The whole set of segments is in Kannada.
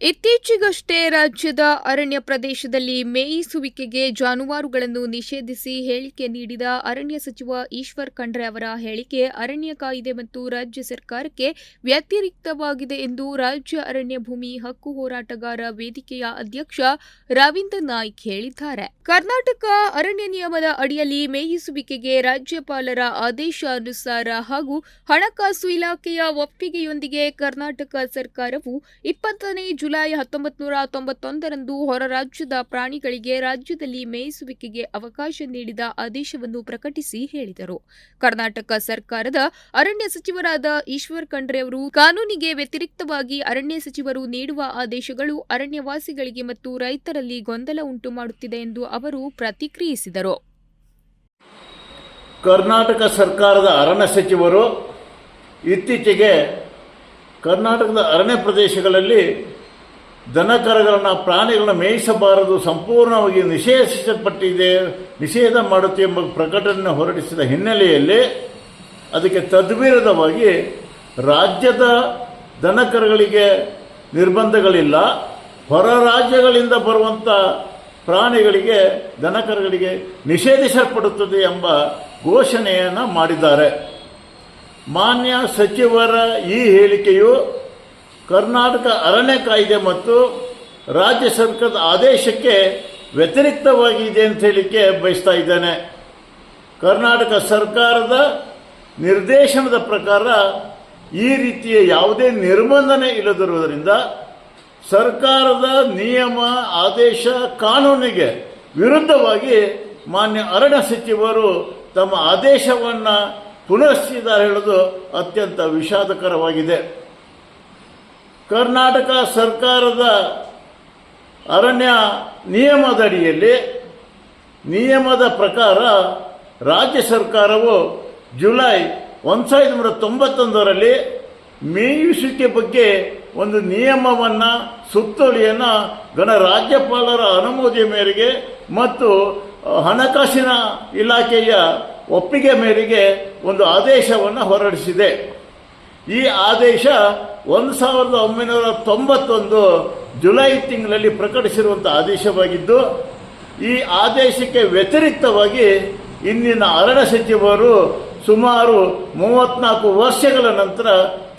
ಇತ್ತೀಚೆಗಷ್ಟೇ ರಾಜ್ಯದ ಅರಣ್ಯ ಪ್ರದೇಶದಲ್ಲಿ ಮೇಯಿಸುವಿಕೆಗೆ ಜಾನುವಾರುಗಳನ್ನು ನಿಷೇಧಿಸಿ ಹೇಳಿಕೆ ನೀಡಿದ ಅರಣ್ಯ ಸಚಿವ ಈಶ್ವರ್ ಖಂಡ್ರೆ ಅವರ ಹೇಳಿಕೆ ಅರಣ್ಯ ಕಾಯ್ದೆ ಮತ್ತು ರಾಜ್ಯ ಸರ್ಕಾರಕ್ಕೆ ವ್ಯತಿರಿಕ್ತವಾಗಿದೆ ಎಂದು ರಾಜ್ಯ ಅರಣ್ಯ ಭೂಮಿ ಹಕ್ಕು ಹೋರಾಟಗಾರ ವೇದಿಕೆಯ ಅಧ್ಯಕ್ಷ ರವೀಂದ್ರ ನಾಯ್ಕ್ ಹೇಳಿದ್ದಾರೆ. ಕರ್ನಾಟಕ ಅರಣ್ಯ ನಿಯಮದ ಅಡಿಯಲ್ಲಿ ಮೇಯಿಸುವಿಕೆಗೆ ರಾಜ್ಯಪಾಲರ ಆದೇಶಾನುಸಾರ ಹಾಗೂ ಹಣಕಾಸು ಇಲಾಖೆಯ ಒಪ್ಪಿಗೆಯೊಂದಿಗೆ ಕರ್ನಾಟಕ ಸರ್ಕಾರವು ಇಪ್ಪತ್ತನೇ ಜುಲೈ ಹತ್ತೊಂಬತ್ತು ನೂರ ತೊಂಬತ್ತೊಂದರಂದು ಹೊರ ರಾಜ್ಯದ ಪ್ರಾಣಿಗಳಿಗೆ ರಾಜ್ಯದಲ್ಲಿ ಮೇಯಿಸುವಿಕೆಗೆ ಅವಕಾಶ ನೀಡಿದ ಆದೇಶವನ್ನು ಪ್ರಕಟಿಸಿ ಹೇಳಿದರು. ಕರ್ನಾಟಕ ಸರ್ಕಾರದ ಅರಣ್ಯ ಸಚಿವರಾದ ಈಶ್ವರ್ ಖಂಡ್ರೆ ಅವರು, ಕಾನೂನಿಗೆ ವ್ಯತಿರಿಕ್ತವಾಗಿ ಅರಣ್ಯ ಸಚಿವರು ನೀಡುವ ಆದೇಶಗಳು ಅರಣ್ಯವಾಸಿಗಳಿಗೆ ಮತ್ತು ರೈತರಲ್ಲಿ ಗೊಂದಲ ಉಂಟು ಮಾಡುತ್ತಿದೆ ಎಂದು ಅವರು ಪ್ರತಿಕ್ರಿಯಿಸಿದರು. ಕರ್ನಾಟಕ ಸರ್ಕಾರದ ಅರಣ್ಯ ಸಚಿವರು ಇತ್ತೀಚೆಗೆ ಕರ್ನಾಟಕದ ಅರಣ್ಯ ಪ್ರದೇಶಗಳಲ್ಲಿ ದನಕರಗಳನ್ನು, ಪ್ರಾಣಿಗಳನ್ನು ಮೇಯಿಸಬಾರದು, ಸಂಪೂರ್ಣವಾಗಿ ನಿಷೇಧಿಸಲ್ಪಟ್ಟಿದೆ, ನಿಷೇಧ ಮಾಡುತ್ತೆ ಎಂಬ ಪ್ರಕಟಣೆ ಹೊರಡಿಸಿದ ಹಿನ್ನೆಲೆಯಲ್ಲಿ ಅದಕ್ಕೆ ತದ್ವಿರುದ್ಧವಾಗಿ ರಾಜ್ಯದ ದನಕರಗಳಿಗೆ ನಿರ್ಬಂಧಗಳಿಲ್ಲ. ಹೊರ ರಾಜ್ಯಗಳಿಂದ ಬರುವಂಥ ಪ್ರಾಣಿಗಳಿಗೆ, ದನಕರಗಳಿಗೆ ನಿಷೇಧಿಸಲ್ಪಡುತ್ತದೆ ಎಂಬ ಘೋಷಣೆಯನ್ನು ಮಾಡಿದ್ದಾರೆ. ಮಾನ್ಯ ಸಚಿವರ ಈ ಹೇಳಿಕೆಯು ಕರ್ನಾಟಕ ಅರಣ್ಯ ಕಾಯ್ದೆ ಮತ್ತು ರಾಜ್ಯ ಸರ್ಕಾರದ ಆದೇಶಕ್ಕೆ ವ್ಯತಿರಿಕ್ತವಾಗಿದೆ ಅಂತ ಹೇಳಿಕೆ ಬಯಸ್ತಾ ಇದ್ದಾನೆ. ಕರ್ನಾಟಕ ಸರ್ಕಾರದ ನಿರ್ದೇಶನದ ಪ್ರಕಾರ ಈ ರೀತಿಯ ಯಾವುದೇ ನಿರ್ಬಂಧನೆ ಇಲ್ಲದಿರುವುದರಿಂದ ಸರ್ಕಾರದ ನಿಯಮ, ಆದೇಶ, ಕಾನೂನಿಗೆ ವಿರುದ್ಧವಾಗಿ ಮಾನ್ಯ ಅರಣ್ಯ ಸಚಿವರು ತಮ್ಮ ಆದೇಶವನ್ನು ಪುನರ್ಸಿದ್ದಾರೆ ಹೇಳೋದು ಅತ್ಯಂತ ವಿಷಾದಕರವಾಗಿದೆ. ಕರ್ನಾಟಕ ಸರ್ಕಾರದ ಅರಣ್ಯ ನಿಯಮದಡಿಯಲ್ಲಿ ನಿಯಮದ ಪ್ರಕಾರ ರಾಜ್ಯ ಸರ್ಕಾರವು ಜುಲೈ ಒಂದು ಸಾವಿರದ ನೂರ ತೊಂಬತ್ತೊಂದರಲ್ಲಿ ಮೇಯಿಸುವಿಕೆ ಬಗ್ಗೆ ಒಂದು ನಿಯಮವನ್ನು, ಸುತ್ತೋಲೆಯನ್ನು ಗಣರಾಜ್ಯಪಾಲರ ಅನುಮೋದನೆ ಮೇರೆಗೆ ಮತ್ತು ಹಣಕಾಸಿನ ಇಲಾಖೆಯ ಒಪ್ಪಿಗೆ ಮೇರೆಗೆ ಒಂದು ಆದೇಶವನ್ನು ಹೊರಡಿಸಿದೆ. ಈ ಆದೇಶ ಒಂದು ಸಾವಿರದ ಒಂಬೈನೂರ ತೊಂಬತ್ತೊಂದು ಜುಲೈ ತಿಂಗಳಲ್ಲಿ ಪ್ರಕಟಿಸಿರುವಂಥ ಆದೇಶವಾಗಿದ್ದು, ಈ ಆದೇಶಕ್ಕೆ ವ್ಯತಿರಿಕ್ತವಾಗಿ ಇಂದಿನ ಅರಣ್ಯ ಸಚಿವರು ಸುಮಾರು ಮೂವತ್ನಾಲ್ಕು ವರ್ಷಗಳ ನಂತರ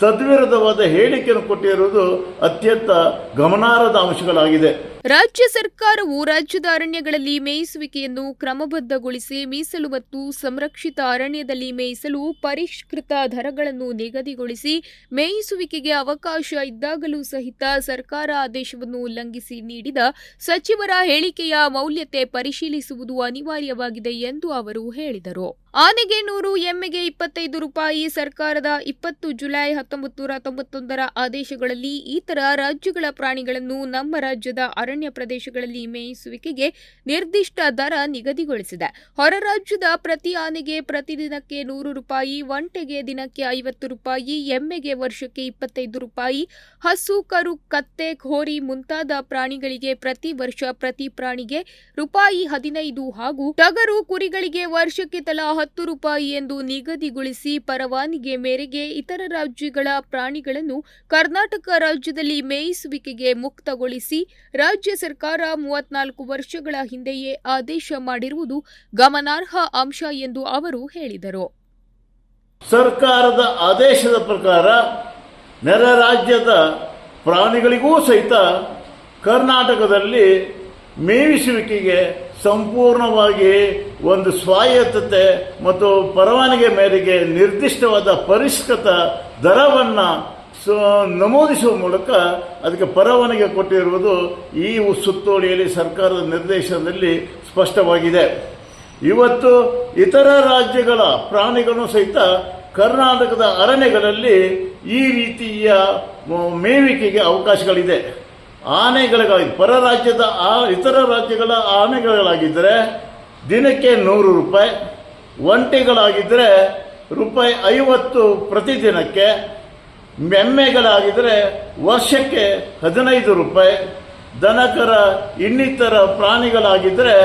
ತದ್ವಿರುದ್ಧವಾದ ಹೇಳಿಕೆಯನ್ನು ಕೊಟ್ಟಿರುವುದು ಅತ್ಯಂತ ಗಮನಾರ್ಹದ ಅಂಶಗಳಾಗಿದೆ. ರಾಜ್ಯ ಸರ್ಕಾರವು ರಾಜ್ಯದ ಅರಣ್ಯಗಳಲ್ಲಿ ಮೇಯಿಸುವಿಕೆಯನ್ನು ಕ್ರಮಬದ್ಧಗೊಳಿಸಿ ಮೀಸಲು ಮತ್ತು ಸಂರಕ್ಷಿತ ಅರಣ್ಯದಲ್ಲಿ ಮೇಯಿಸಲು ಪರಿಷ್ಕೃತ ದರಗಳನ್ನು ನಿಗದಿಗೊಳಿಸಿ ಮೇಯಿಸುವಿಕೆಗೆ ಅವಕಾಶ ಇದ್ದಾಗಲೂ ಸಹಿತ ಸರ್ಕಾರ ಆದೇಶವನ್ನು ಉಲ್ಲಂಘಿಸಿ ನೀಡಿದ ಸಚಿವರ ಹೇಳಿಕೆಯ ಮೌಲ್ಯತೆ ಪರಿಶೀಲಿಸುವುದು ಅನಿವಾರ್ಯವಾಗಿದೆ ಎಂದು ಅವರು ಹೇಳಿದರು. ಆನೆಗೆ ನೂರು, ಎಮ್ಮೆಗೆ ಇಪ್ಪತ್ತೈದು ರೂಪಾಯಿ. ಸರ್ಕಾರದ ಇಪ್ಪತ್ತು ಜುಲೈ ಹತ್ತೊಂಬತ್ತು ನೂರ ತೊಂಬತ್ತೊಂದರ ಆದೇಶಗಳಲ್ಲಿ ಇತರ ರಾಜ್ಯಗಳ ಪ್ರಾಣಿಗಳನ್ನು ನಮ್ಮ ರಾಜ್ಯದ ಅರಣ್ಯ ಪ್ರದೇಶಗಳಲ್ಲಿ ಮೇಯಿಸುವಿಕೆಗೆ ನಿರ್ದಿಷ್ಟ ದರ ನಿಗದಿಗೊಳಿಸಿದೆ. ಹೊರ ರಾಜ್ಯದ ಪ್ರತಿ ಆನೆಗೆ ಪ್ರತಿದಿನಕ್ಕೆ ನೂರು ರೂಪಾಯಿ, ಒಂಟೆಗೆ ದಿನಕ್ಕೆ ಐವತ್ತು ರೂಪಾಯಿ, ಎಮ್ಮೆಗೆ ವರ್ಷಕ್ಕೆ ಇಪ್ಪತ್ತೈದು ರೂಪಾಯಿ. ಹಸು, ಕರು, ಕತ್ತೆ ಘೋರಿ ಮುಂತಾದ ಪ್ರಾಣಿಗಳಿಗೆ ಪ್ರತಿ ವರ್ಷ ಪ್ರತಿ ಪ್ರಾಣಿಗೆ ರೂಪಾಯಿ ಹದಿನೈದು ಹಾಗೂ ಟಗರು ಕುರಿಗಳಿಗೆ ವರ್ಷಕ್ಕೆ ತಲಾ ಹತ್ತು ರೂಪಾಯಿ ಎಂದು ನಿಗದಿಗೊಳಿಸಿ ಪರವಾನಿಗೆ ಮೇರೆಗೆ ಇತರ ರಾಜ್ಯಗಳ ಪ್ರಾಣಿಗಳನ್ನು ಕರ್ನಾಟಕ ರಾಜ್ಯದಲ್ಲಿ ಮೇಯಿಸುವಿಕೆಗೆ ಮುಕ್ತಗೊಳಿಸಿ ರಾಜ್ಯ ಸರ್ಕಾರ ಮೂವತ್ನಾಲ್ಕು ವರ್ಷಗಳ ಹಿಂದೆಯೇ ಆದೇಶ ಮಾಡಿರುವುದು ಗಮನಾರ್ಹ ಅಂಶ ಎಂದು ಅವರು ಹೇಳಿದರು. ಸರ್ಕಾರದ ಆದೇಶದ ಪ್ರಕಾರ ನೆರೆ ರಾಜ್ಯದ ಪ್ರಾಣಿಗಳಿಗೂ ಸಹಿತ ಕರ್ನಾಟಕದಲ್ಲಿ ಮೇಯಿಸುವಿಕೆಗೆ ಸಂಪೂರ್ಣವಾಗಿ ಒಂದು ಸ್ವಾಯತ್ತತೆ ಮತ್ತು ಪರವಾನಗಿ ಮೇರೆಗೆ ನಿರ್ದಿಷ್ಟವಾದ ಪರಿಷ್ಕೃತ ದರವನ್ನು ಸೊ, ನಮೂದಿಸುವ ಮೂಲಕ ಅದಕ್ಕೆ ಪರವಾನಗಿ ಕೊಟ್ಟಿರುವುದು ಈ ಸುತ್ತೋಲೆಯಲ್ಲಿ ಸರ್ಕಾರದ ನಿರ್ದೇಶನದಲ್ಲಿ ಸ್ಪಷ್ಟವಾಗಿದೆ. ಇವತ್ತು ಇತರ ರಾಜ್ಯಗಳ ಪ್ರಾಣಿಗಳು ಸಹಿತ ಕರ್ನಾಟಕದ ಅರಣ್ಯಗಳಲ್ಲಿ ಈ ರೀತಿಯ ಮೇವಿಕೆಗೆ ಅವಕಾಶಗಳಿದೆ. ಆನೆಗಳಿಗಾಗಿ ಪರ ರಾಜ್ಯದ ಆ ಇತರ ರಾಜ್ಯಗಳ ಆನೆಗಳಾಗಿದ್ದರೆ ದಿನಕ್ಕೆ ನೂರು ರೂಪಾಯಿ, ಒಂಟೆಗಳಾಗಿದ್ದರೆ ರೂಪಾಯಿ ಐವತ್ತು ಪ್ರತಿದಿನಕ್ಕೆ ಮೆಮ್ಮೆಗಳಾಗಿದ್ದರೆ ವರ್ಷಕ್ಕೆ ಹದಿನೈದು ರೂಪಾಯಿ, ದನಕರ ಇನ್ನಿತರ ಪ್ರಾಣಿಗಳಾಗಿದ್ದರೆ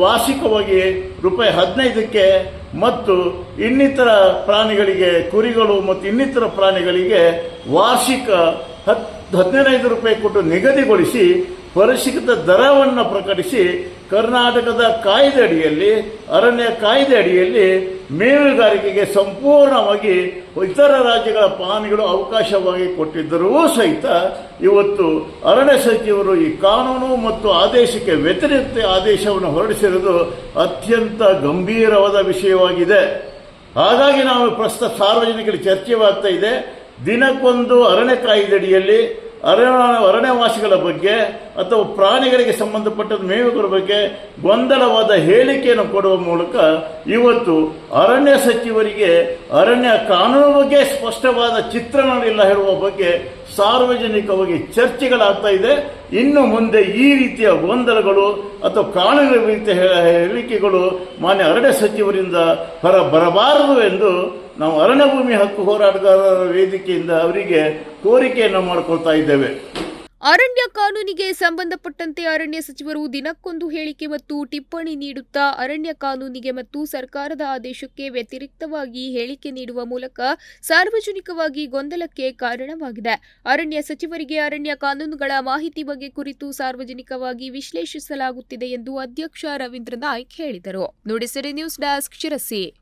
ವಾರ್ಷಿಕವಾಗಿ ರೂಪಾಯಿ ಹದಿನೈದಕ್ಕೆ ಮತ್ತು ಇನ್ನಿತರ ಪ್ರಾಣಿಗಳಿಗೆ ಕುರಿಗಳು ಮತ್ತು ಇನ್ನಿತರ ಪ್ರಾಣಿಗಳಿಗೆ ವಾರ್ಷಿಕ ಹತ್ತು ಹದಿನೈದು ರೂಪಾಯಿ ಕೊಟ್ಟು ನಿಗದಿಗೊಳಿಸಿ ಪರಿಷ್ಕೃತ ದರವನ್ನು ಪ್ರಕಟಿಸಿ ಕರ್ನಾಟಕದ ಕಾಯ್ದೆ ಅಡಿಯಲ್ಲಿ ಅರಣ್ಯ ಕಾಯ್ದೆ ಅಡಿಯಲ್ಲಿ ಮೀನುಗಾರಿಕೆಗೆ ಸಂಪೂರ್ಣವಾಗಿ ಇತರ ರಾಜ್ಯಗಳ ಪಾನಿಗಳು ಅವಕಾಶವಾಗಿ ಕೊಟ್ಟಿದ್ದರೂ ಸಹಿತ ಇವತ್ತು ಅರಣ್ಯ ಸಚಿವರು ಈ ಕಾನೂನು ಮತ್ತು ಆದೇಶಕ್ಕೆ ವ್ಯತಿರಿಕ್ತ ಆದೇಶವನ್ನು ಹೊರಡಿಸಿರುವುದು ಅತ್ಯಂತ ಗಂಭೀರವಾದ ವಿಷಯವಾಗಿದೆ. ಹಾಗಾಗಿ ನಾವು ಪ್ರಸ್ತುತ ಸಾರ್ವಜನಿಕರಿಗೆ ಚರ್ಚೆವಾಗ್ತಾ ಇದೆ. ದಿನಕ್ಕೊಂದು ಅರಣ್ಯ ಕಾಯ್ದೆಯಡಿಯಲ್ಲಿ ಅರಣ್ಯ, ಅರಣ್ಯವಾಸಿಗಳ ಬಗ್ಗೆ ಅಥವಾ ಪ್ರಾಣಿಗಳಿಗೆ ಸಂಬಂಧಪಟ್ಟ ಮೇವುಗಳ ಬಗ್ಗೆ ಗೊಂದಲವಾದ ಹೇಳಿಕೆಯನ್ನು ಕೊಡುವ ಮೂಲಕ ಇವತ್ತು ಅರಣ್ಯ ಸಚಿವರಿಗೆ, ಅರಣ್ಯ ಕಾನೂನು ಬಗ್ಗೆ ಸ್ಪಷ್ಟವಾದ ಚಿತ್ರಣ ಇಲ್ಲ ಹೇಳುವ ಬಗ್ಗೆ ಸಾರ್ವಜನಿಕವಾಗಿ ಚರ್ಚೆಗಳಾಗ್ತಾ ಇದೆ. ಇನ್ನು ಮುಂದೆ ಈ ರೀತಿಯ ಗೊಂದಲಗಳು ಅಥವಾ ಕಾನೂನು ರೀತಿಯ ಹೇಳಿಕೆಗಳು ಮಾನ್ಯ ಅರಣ್ಯ ಸಚಿವರಿಂದ ಹೊರ ಬರಬಾರದು ಎಂದು ನಾವು ಅರಣ್ಯ ಭೂಮಿ ಹಕ್ಕು ಹೋರಾಟಗಾರರ ವೇದಿಕೆಯಿಂದ ಅವರಿಗೆ ಕೋರಿಕೆಯನ್ನು ಮಾಡಿಕೊಳ್ತಾ ಇದ್ದೇವೆ. ಅರಣ್ಯ ಕಾನೂನಿಗೆ ಸಂಬಂಧಪಟ್ಟಂತೆ ಅರಣ್ಯ ಸಚಿವರು ದಿನಕ್ಕೊಂದು ಹೇಳಿಕೆ ಮತ್ತು ಟಿಪ್ಪಣಿ ನೀಡುತ್ತಾ ಅರಣ್ಯ ಕಾನೂನಿಗೆ ಮತ್ತು ಸರ್ಕಾರದ ಆದೇಶಕ್ಕೆ ವ್ಯತಿರಿಕ್ತವಾಗಿ ಹೇಳಿಕೆ ನೀಡುವ ಮೂಲಕ ಸಾರ್ವಜನಿಕವಾಗಿ ಗೊಂದಲಕ್ಕೆ ಕಾರಣವಾಗಿದೆ. ಅರಣ್ಯ ಸಚಿವರಿಗೆ ಅರಣ್ಯ ಕಾನೂನುಗಳ ಮಾಹಿತಿ ಬಗ್ಗೆ ಕುರಿತು ಸಾರ್ವಜನಿಕವಾಗಿ ವಿಶ್ಲೇಷಿಸಲಾಗುತ್ತಿದೆ ಎಂದು ಅಧ್ಯಕ್ಷ ರವೀಂದ್ರ ನಾಯ್ಕ್ ಹೇಳಿದರು. Nudisiri news desk Sirsi.